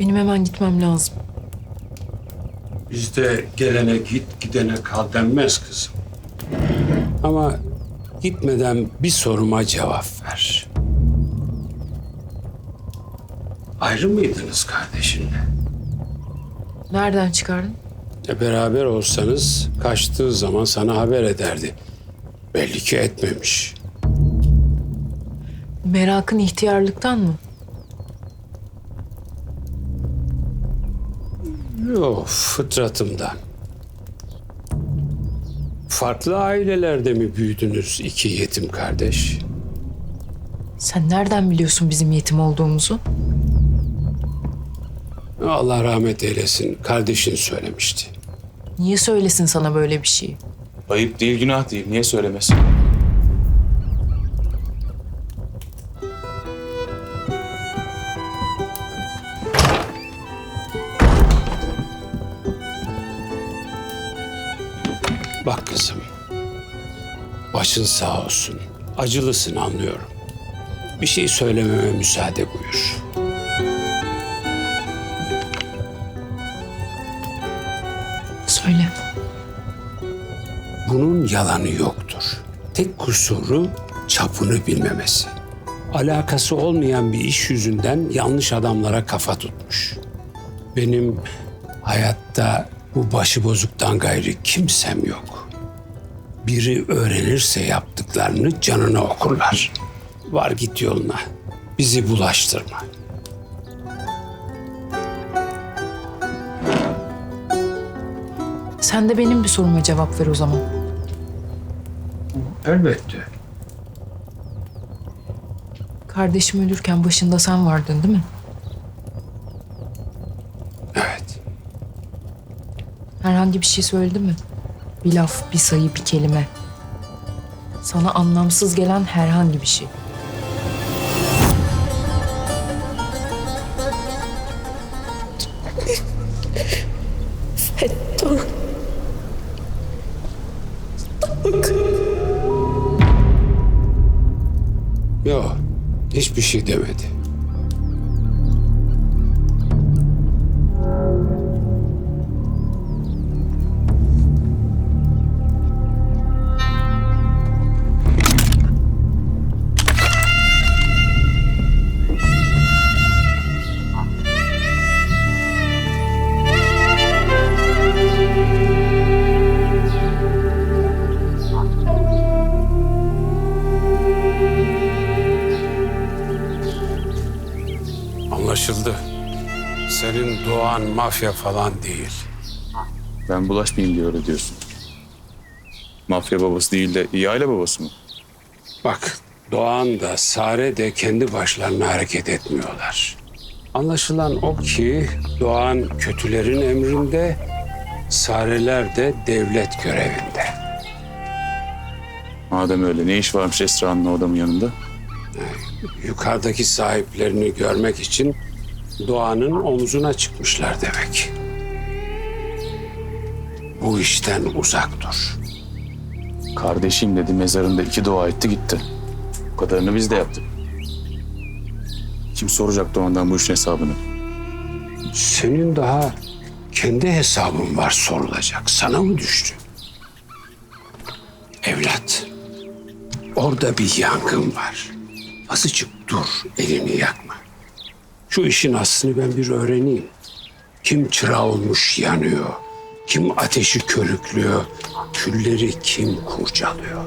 Benim hemen gitmem lazım. Bizde gelene git, gidene kal denmez kızım. Ama gitmeden bir soruma cevap ver. Ayrı mıydınız kardeşinle? Nereden çıkardın? E beraber olsanız kaçtığı zaman sana haber ederdi. Belli ki etmemiş. Merakın ihtiyarlıktan mı? Yok, fıtratımdan. Farklı ailelerde mi büyüdünüz iki yetim kardeş? Sen nereden biliyorsun bizim yetim olduğumuzu? Allah rahmet eylesin. Kardeşin söylemişti. Niye söylesin sana böyle bir şeyi? Ayıp değil, günah değil. Niye söylemesin? Bak kızım. Başın sağ olsun. Acılısın anlıyorum. Bir şey söylememe müsaade buyur. Söyle. Bunun yalanı yoktur. Tek kusuru çapını bilmemesi. Alakası olmayan bir iş yüzünden yanlış adamlara kafa tutmuş. Benim hayatta bu başıbozuktan gayri kimsem yok. Biri öğrenirse yaptıklarını canına okurlar. Var git yoluna. Bizi bulaştırma. Sen de benim bir soruma cevap ver o zaman. Elbette. Kardeşim ölürken başında sen vardın değil mi? Herhangi bir şey söyledi mi? Bir laf, bir sayı, bir kelime. Sana anlamsız gelen herhangi bir şey. Yok. Hiçbir şey demedi. Anlaşıldı. Senin doğan mafya falan değil. Ben bulaşmayayım diye öyle diyorsun. Mafya babası değil de iyi aile babası mı? Bak Doğan da Sare de kendi başlarına hareket etmiyorlar. Anlaşılan o ki Doğan kötülerin emrinde, Sareler de devlet görevinde. Madem öyle ne iş varmış Esra'nın o adamın yanında? Yukarıdaki sahiplerini görmek için Doğan'ın omzuna çıkmışlar demek. Bu işten uzak dur. Kardeşim dedi mezarında iki dua etti gitti. Bu kadarını biz de yaptık. Kim soracaktı ondan bu işin hesabını? Senin daha kendi hesabın var sorulacak. Sana mı düştü? Evlat, orada bir yangın var. Azıcık dur, elini yakma. Şu işin aslını ben bir öğreneyim. Kim çırağı olmuş yanıyor, kim ateşi körüklüyor, külleri kim kurcalıyor.